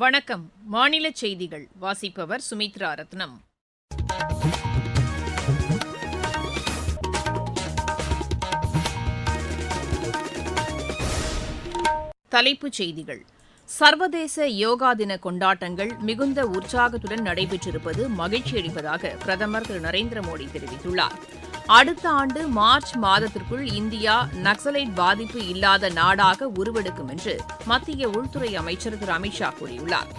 வணக்கம். மாநில செய்திகள். வாசிப்பவர் சுமித்ரா ரத்னம். தலைப்புச் செய்திகள். சர்வதேச யோகா தின கொண்டாட்டங்கள் மிகுந்த உற்சாகத்துடன் நடைபெற்றிருப்பது மகிழ்ச்சி அளிப்பதாக பிரதமர் திரு நரேந்திர மோடி தெரிவித்துள்ளார். அடுத்த ஆண்டு மார்ச் மாதத்திற்குள் இந்தியா நக்சலைட் பாதிப்பு இல்லாத நாடாக உருவெடுக்கும் என்று மத்திய உள்துறை அமைச்சர் திரு அமித் ஷா கூறியுள்ளார்.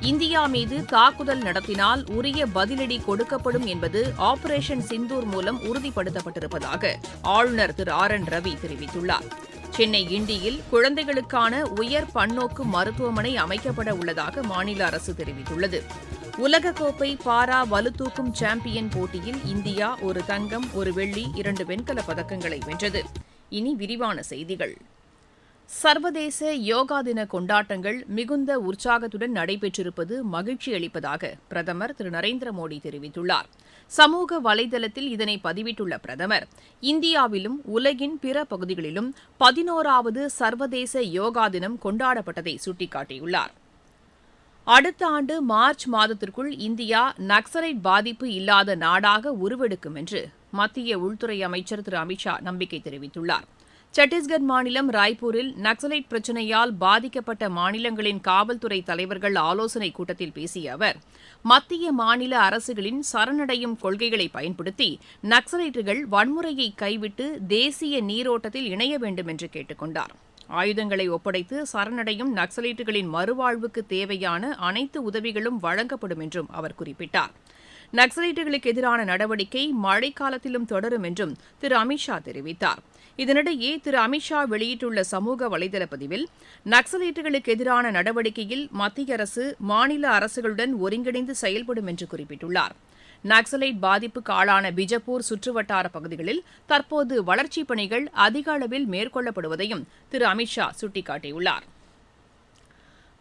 இந்தியா மீது தாக்குதல் நடத்தினால் உரிய பதிலடி கொடுக்கப்படும் என்பது ஆபரேஷன் சிந்தூர் மூலம் உறுதிப்படுத்தப்பட்டிருப்பதாக ஆளுநர் திரு ஆர் என் ரவி தெரிவித்துள்ளார். சென்னை கிண்டியில் குழந்தைகளுக்கான உயர் பன்னோக்கு மருத்துவமனை அமைக்கப்பட உள்ளதாக மாநில அரசு தெரிவித்துள்ளது. உலகக்கோப்பை பாரா வலுதூக்கும் சாம்பியன் போட்டியில் இந்தியா ஒரு தங்கம் ஒரு வெள்ளி இரண்டு வெண்கலப் பதக்கங்களை வென்றது. இனி விரிவான செய்திகள். சர்வதேச யோகா தின கொண்டாட்டங்கள் மிகுந்த உற்சாகத்துடன் நடைபெற்றிருப்பது மகிழ்ச்சி அளிப்பதாக பிரதமர் திரு நரேந்திர மோடி தெரிவித்துள்ளார். சமூக வலைதளத்தில் இதனை பதிவிட்டுள்ள பிரதமர் இந்தியாவிலும் உலகின் பிற பகுதிகளிலும் பதினோராவது சர்வதேச யோகா தினம் கொண்டாடப்பட்டதை சுட்டிக்காட்டியுள்ளார். அடுத்த ஆண்டு மார்ச் மாதத்திற்குள் இந்தியா நக்சலைட் பாதிப்பு இல்லாத நாடாக உருவெடுக்கும் என்று மத்திய உள்துறை அமைச்சர் திரு அமித்ஷா நம்பிக்கை தெரிவித்துள்ளார். சத்தீஸ்கர் மாநிலம் ராய்ப்பூரில் நக்சலைட் பிரச்சினையால் பாதிக்கப்பட்ட மாநிலங்களின் காவல்துறை தலைவர்கள் ஆலோசனைக் கூட்டத்தில் பேசிய அவர் மத்திய மாநில அரசுகளின் சரணடையும் கொள்கைகளை பயன்படுத்தி நக்சலைட்டுகள் வன்முறையை கைவிட்டு தேசிய நீரோட்டத்தில் இணைய வேண்டும் என்று கேட்டுக் கொண்டாா் ஆயுதங்களை ஒப்படைத்து சரணடையும் நக்சலைட்டுகளின் மறுவாழ்வுக்கு தேவையான அனைத்து உதவிகளும் வழங்கப்படும் என்றும் அவர் குறிப்பிட்டார். நக்சலைட்டுகளுக்கு எதிரான நடவடிக்கை மழைக்காலத்திலும் தொடரும் என்றும் திரு அமித்ஷா தெரிவித்தார். இதனிடையே திரு அமித்ஷா வெளியிட்டுள்ள சமூக வலைதள பதிவில் நக்சலைட்டுகளுக்கு எதிரான நடவடிக்கையில் மத்திய அரசு மாநில அரசுகளுடன் ஒருங்கிணைந்து செயல்படும் என்று குறிப்பிட்டுள்ளார். நக்சலைட் பாதிப்புக்கு ஆளான பிஜப்பூர் சுற்றுவட்டார பகுதிகளில் தற்போது வளர்ச்சிப் பணிகள் அதிக அளவில் மேற்கொள்ளப்படுவதையும் திரு அமித்ஷா சுட்டிக்காட்டியுள்ளார்.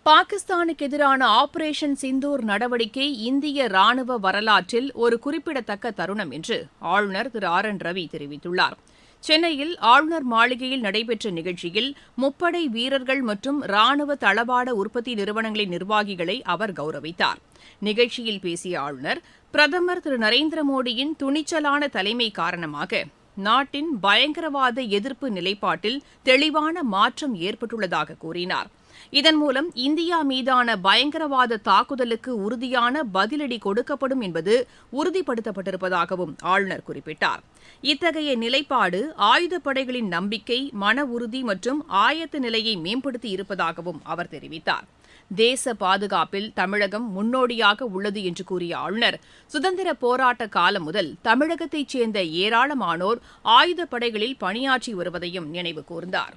பாகிஸ்தானுக்கு எதிரான ஆபரேஷன் சிந்தூர் நடவடிக்கை இந்திய ராணுவ வரலாற்றில் ஒரு குறிப்பிடத்தக்க தருணம் என்று ஆளுநர் திரு ஆர் என் ரவி தெரிவித்துள்ளார். சென்னையில் ஆளுநர் மாளிகையில் நடைபெற்ற நிகழ்ச்சியில் முப்படை வீரர்கள் மற்றும் ராணுவ தளவாட உற்பத்தி நிறுவனங்களின் நிர்வாகிகளை அவர் கௌரவித்தார். நிகழ்ச்சியில் பேசிய ஆளுநர் பிரதமர் திரு. நரேந்திர மோடியின் துணிச்சலான தலைமை காரணமாக நாட்டின் பயங்கரவாத எதிர்ப்பு நிலைப்பாட்டில் தெளிவான மாற்றம் ஏற்பட்டுள்ளதாக கூறினார். இதன் மூலம் இந்தியா மீதான பயங்கரவாத தாக்குதலுக்கு உறுதியான பதிலடி கொடுக்கப்படும் என்பது உறுதிப்படுத்தப்பட்டிருப்பதாகவும் ஆளுநர் குறிப்பிட்டார். இத்தகைய நிலைப்பாடு ஆயுதப்படைகளின் நம்பிக்கை மன உறுதி மற்றும் ஆயத்த நிலையை மேம்படுத்தி இருப்பதாகவும் அவர் தெரிவித்தார். தேச பாதுகாப்பில் தமிழகம் முன்னோடியாக உள்ளது என்று கூறிய ஆளுநர் சுதந்திர போராட்ட காலம் முதல் தமிழகத்தைச் சேர்ந்த ஏராளமானோர் ஆயுதப்படைகளில் பணியாற்றி வருவதையும் நினைவு கூர்ந்தார்.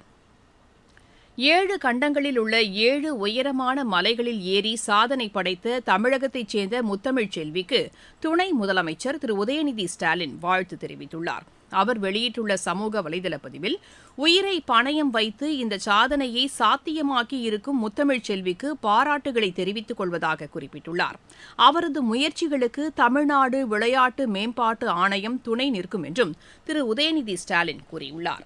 ஏழு கண்டங்களில் உள்ள ஏழு உயரமான மலைகளில் ஏறி சாதனை படைத்த தமிழகத்தைச் சேர்ந்த முத்தமிழ் செல்விக்கு துணை முதலமைச்சர் திரு. உதயநிதி ஸ்டாலின் வாழ்த்து தெரிவித்துள்ளார். அவர் வெளியிட்டுள்ள சமூக வலைதள பதிவில் உயிரை பணயம் வைத்து இந்த சாதனையை சாத்தியமாக்கி இருக்கும் முத்தமிழ் செல்விக்கு பாராட்டுகளை தெரிவித்துக் கொள்வதாக குறிப்பிட்டுள்ளார். அவரது முயற்சிகளுக்கு தமிழ்நாடு விளையாட்டு மேம்பாட்டு ஆணையம் துணை நிற்கும் என்றும் திரு. உதயநிதி ஸ்டாலின் கூறியுள்ளார்.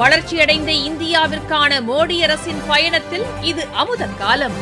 வளர்ச்சியடைந்த இந்தியாவிற்கான மோடி அரசின் பயணத்தில் இது அமுத காலம்.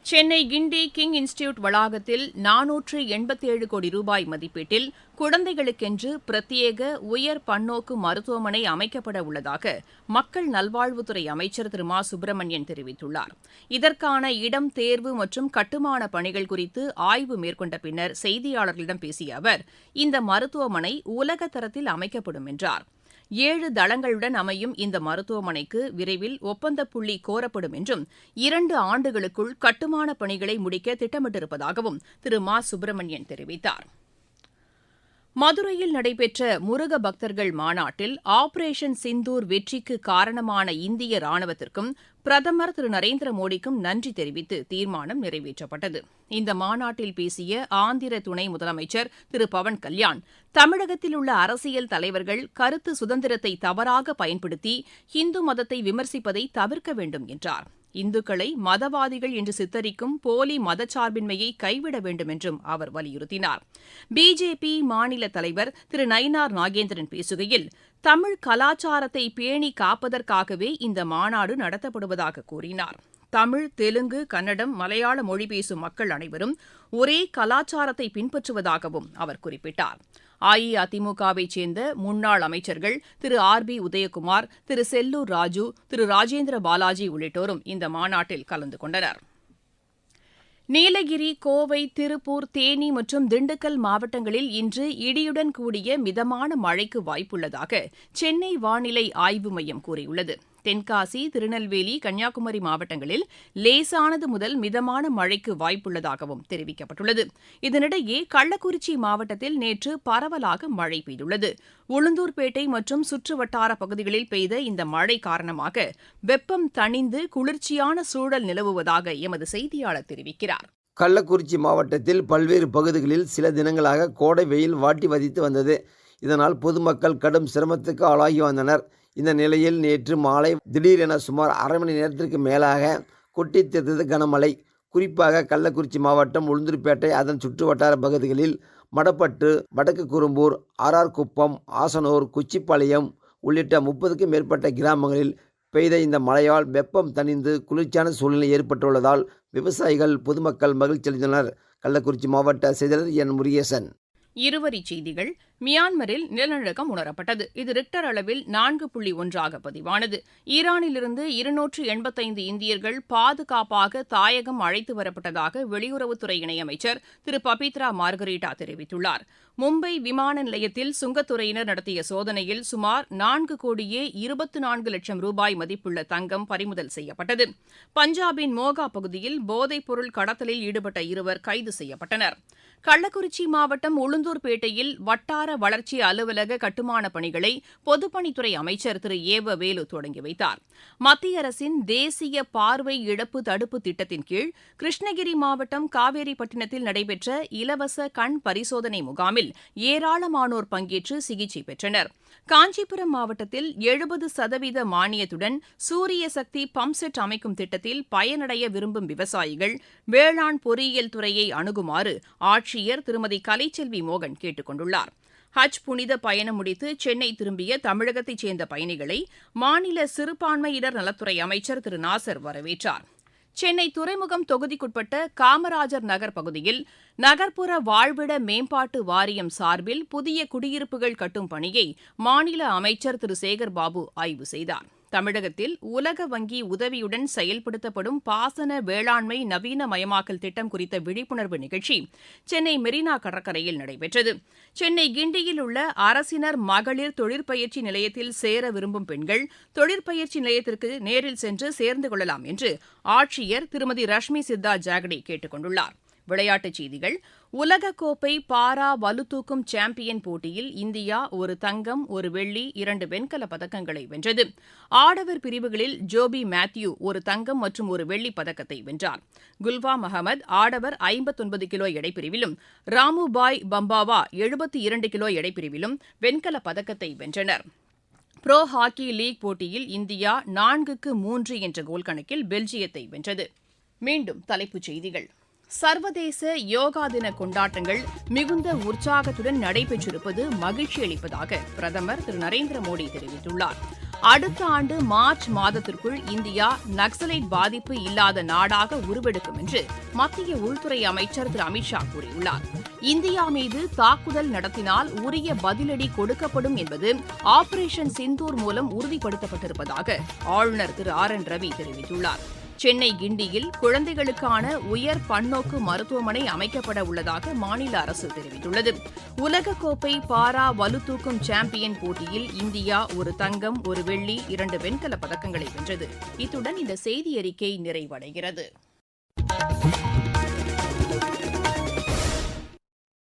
சென்னை கிண்டி கிங் இன்ஸ்டிடியூட் வளாகத்தில் நானூற்று எண்பத்தேழு கோடி ரூபாய் மதிப்பீட்டில் குழந்தைகளுக்கென்று பிரத்யேக உயர் பன்னோக்கு மருத்துவமனை அமைக்கப்பட உள்ளதாக மக்கள் நல்வாழ்வுத்துறை அமைச்சர் திரு மா. சுப்பிரமணியன் தெரிவித்துள்ளார். இதற்கான இடம் தேர்வு மற்றும் கட்டுமான பணிகள் குறித்து ஆய்வு மேற்கொண்ட பின்னர் செய்தியாளர்களிடம் பேசிய அவர் இந்த மருத்துவமனை உலக தரத்தில் அமைக்கப்படும் என்றார். ஏழு தளங்களுடன் அமையும் இந்த மருத்துவமனைக்கு விரைவில் ஒப்பந்த புள்ளி கோரப்படும் என்றும் இரண்டு ஆண்டுகளுக்குள் கட்டுமான பணிகளை முடிக்க திட்டமிட்டிருப்பதாகவும் திரு. மா. சுப்பிரமணியன் தெரிவித்தார். மதுரையில் நடைபெற்ற முருக பக்தர்கள் மாநாட்டில் ஆபரேஷன் சிந்தூர் வெற்றிக்கு காரணமான இந்திய ராணுவத்திற்கும் பிரதமர் திரு நரேந்திர மோடிக்கும் நன்றி தெரிவித்து தீர்மானம் நிறைவேற்றப்பட்டது. இந்த மாநாட்டில் பேசிய ஆந்திர துணை முதலமைச்சர் திரு பவன் கல்யாண் தமிழகத்தில் உள்ள அரசியல் தலைவர்கள் கருத்து சுதந்திரத்தை தவறாக பயன்படுத்தி இந்து மதத்தை விமர்சிப்பதை தவிர்க்க வேண்டும் என்றார். இந்துக்களை மதவாதிகள் என்று சித்தரிக்கும் போலி மதச்சார்பின்மையை கைவிட வேண்டும் என்றும் அவர் வலியுறுத்தினார். பிஜேபி மாநில தலைவர் திரு நயினார் நாகேந்திரன் பேசுகையில் தமிழ் கலாச்சாரத்தை பேணி காப்பதற்காகவே இந்த மாநாடு நடத்தப்படுவதாக கூறினார். தமிழ் தெலுங்கு கன்னடம் மலையாள மொழி பேசும் மக்கள் அனைவரும் ஒரே கலாச்சாரத்தை பின்பற்றுவதாகவும் அவர் குறிப்பிட்டார். அஇஅதிமுகவைச் சேர்ந்த முன்னாள் அமைச்சர்கள் திரு ஆர் பி உதயகுமார் திரு செல்லூர் ராஜு திரு ராஜேந்திர பாலாஜி உள்ளிட்டோரும் இந்த மாநாட்டில் கலந்து கொண்டனர். நீலகிரி கோவை திருப்பூர் தேனி மற்றும் திண்டுக்கல் மாவட்டங்களில் இன்று இடியுடன் கூடிய மிதமான மழைக்கு வாய்ப்புள்ளதாக சென்னை வானிலை ஆய்வு மையம் கூறியுள்ளது. தென்காசி திருநெல்வேலி கன்னியாகுமரி மாவட்டங்களில் லேசானது முதல் மிதமான மழைக்கு வாய்ப்புள்ளதாகவும் தெரிவிக்கப்பட்டுள்ளது. இதனிடையே கள்ளக்குறிச்சி மாவட்டத்தில் நேற்று பரவலாக மழை பெய்துள்ளது. உளுந்தூர்பேட்டை மற்றும் சுற்றுவட்டார பகுதிகளில் பெய்த இந்த மழை காரணமாக வெப்பம் தணிந்து குளிர்ச்சியான சூழல் நிலவுவதாக எமது செய்தியாளர் தெரிவிக்கிறார். கள்ளக்குறிச்சி மாவட்டத்தில் பல்வேறு பகுதிகளில் சில தினங்களாக கோடை வெயில் வாட்டி வதித்து வந்தது. இதனால் பொதுமக்கள் கடும் சிரமத்துக்கு ஆளாகி வந்தனர். இந்த நிலையில் நேற்று மாலை திடீரென சுமார் அரை மணி நேரத்திற்கு மேலாக கொட்டி தீர்த்தது கனமழை. குறிப்பாக கள்ளக்குறிச்சி மாவட்டம் உளுந்தூர்பேட்டை அதன் சுற்றுவட்டார பகுதிகளில் மடப்பட்டு வடக்கு குறும்பூர் ஆர்ஆர் குப்பம் ஆசனூர் குச்சிப்பாளையம் உள்ளிட்ட முப்பதுக்கும் மேற்பட்ட கிராமங்களில் பெய்த இந்த மழையால் வெப்பம் தணிந்து குளிர்ச்சியான சூழ்நிலை ஏற்பட்டுள்ளதால் விவசாயிகள் பொதுமக்கள் மகிழ்ச்சி அடைந்தனர் கள்ளக்குறிச்சி மாவட்ட செயலர் என் முருகேசன் இருவரிச் செய்திகள் மியான்மரில் நிலநடுக்கம் உணரப்பட்டது. இது ரிக்டர் அளவில் நான்கு புள்ளி ஒன்றாக பதிவானது. ஈரானிலிருந்து இருநூற்று எண்பத்தைந்து இந்தியர்கள் பாதுகாப்பாக தாயகம் அழைத்து வரப்பட்டதாக வெளியுறவுத்துறை இணையமைச்சர் திரு பபித்ரா மார்கரீட்டா தெரிவித்துள்ளார். மும்பை விமான நிலையத்தில் சுங்கத்துறையினர் நடத்திய சோதனையில் சுமார் நான்கு கோடியே இருபத்து நான்கு லட்சம் ரூபாய் மதிப்புள்ள தங்கம் பறிமுதல் செய்யப்பட்டது. பஞ்சாபின் மோகா பகுதியில் போதைப் பொருள் கடத்தலில் ஈடுபட்ட இருவர் கைது செய்யப்பட்டனர். கள்ளக்குறிச்சி மாவட்டம் உளுந்தூர்பேட்டையில் வட்டார வளர்ச்சி அலுவலக கட்டுமான பணிகளை பொதுப்பணித்துறை அமைச்சர் திரு. ஏவ வேலு தொடங்கி வைத்தார். மத்திய அரசின் தேசிய பார்வை இழப்பு தடுப்பு திட்டத்தின் கீழ் கிருஷ்ணகிரி மாவட்டம் காவேரிப்பட்டினத்தில் நடைபெற்ற இலவச கண் பரிசோதனை முகாமில் ஏராளமானோர் பங்கேற்று சிகிச்சை பெற்றனர். காஞ்சிபுரம் மாவட்டத்தில் எழுபது சதவீத மானியத்துடன் சூரிய சக்தி பம்ப் செட் அமைக்கும் திட்டத்தில் பயனடைய விரும்பும் விவசாயிகள் வேளாண் பொறியியல் துறையை அணுகுமாறு ஆட்சி ஆட்சியர் திருமதி கலைச்செல்வி மோகன் கேட்டுக் கொண்டுள்ளார். ஹஜ் புனித பயணம் முடித்து சென்னை திரும்பிய தமிழகத்தைச் சேர்ந்த பயணிகளை மாநில சிறுபான்மையினர் நலத்துறை அமைச்சர் திரு நாசர் வரவேற்றார். சென்னை துறைமுகம் தொகுதிக்குட்பட்ட காமராஜர் நகர் பகுதியில் நகர்ப்புற வாழ்விட மேம்பாட்டு வாரியம் சார்பில் புதிய குடியிருப்புகள் கட்டும் பணியை மாநில அமைச்சர் திரு சேகர் பாபு ஆய்வு செய்தார். தமிழகத்தில் உலக வங்கி உதவியுடன் செயல்படுத்தப்படும் பாசன வேளாண்மை நவீனமயமாக்கல் திட்டம் குறித்த விழிப்புணர்வு நிகழ்ச்சி சென்னை மெரினா கடற்கரையில் நடைபெற்றது. சென்னை கிண்டியில் உள்ள அரசினர் மகளிர் தொழிற்பயிற்சி நிலையத்தில் சேர விரும்பும் பெண்கள் தொழிற்பயிற்சி நிலையத்திற்கு நேரில் சென்று சேர்ந்து கொள்ளலாம் என்று ஆட்சியர் திருமதி ரஷ்மி சித்தா ஜாகடே கேட்டுக் கொண்டுள்ளாா் விளையாட்டுச் செய்திகள். உலகக்கோப்பை பாரா வலுதூக்கும் சாம்பியன் போட்டியில் இந்தியா ஒரு தங்கம் ஒரு வெள்ளி இரண்டு வெண்கலப் பதக்கங்களை வென்றது. ஆடவர் பிரிவுகளில் ஜோபி மேத்யூ ஒரு தங்கம் மற்றும் ஒரு வெள்ளி பதக்கத்தை வென்றார். குல்வாம் அகமது ஆடவர் ஐம்பத்தொன்பது கிலோ எடைப்பிரிவிலும் ராமுபாய் பம்பாவா எழுபத்தி இரண்டு கிலோ எடைப்பிரிவிலும் வெண்கலப் பதக்கத்தை வென்றனர். புரோ ஹாக்கி லீக் போட்டியில் இந்தியா நான்குக்கு மூன்று என்ற கோல் கணக்கில் பெல்ஜியத்தை வென்றது. மீண்டும் தலைப்புச் செய்திகள். சர்வதேச யோகா தின கொண்டாட்டங்கள் மிகுந்த உற்சாகத்துடன் நடைபெற்றிருப்பது மகிழ்ச்சி அளிப்பதாக பிரதமர் திரு நரேந்திர மோடி தெரிவித்துள்ளார். அடுத்த ஆண்டு மார்ச் மாதத்திற்குள் இந்தியா நக்சலைட் பாதிப்பு இல்லாத நாடாக உருவெடுக்கும் என்று மத்திய உள்துறை அமைச்சர் திரு அமித்ஷா கூறியுள்ளார். இந்தியா மீது தாக்குதல் நடத்தினால் உரிய பதிலடி கொடுக்கப்படும் என்பது ஆபரேஷன் சிந்தூர் மூலம் உறுதிப்படுத்தப்பட்டிருப்பதாக ஆளுநர் திரு ஆர் என் ரவி தெரிவித்துள்ளார். சென்னை கிண்டியில் குழந்தைகளுக்கான உயர் பன்னோக்கு மருத்துவமனை அமைக்கப்பட உள்ளதாக மாநில அரசு தெரிவித்துள்ளது. உலகக்கோப்பை பாரா வலுதூக்கும் சாம்பியன் போட்டியில் இந்தியா ஒரு தங்கம் ஒரு வெள்ளி இரண்டு வெண்கலப் பதக்கங்களை வென்றது. இத்துடன் இந்த செய்தி அறிக்கை நிறைவடைகிறது.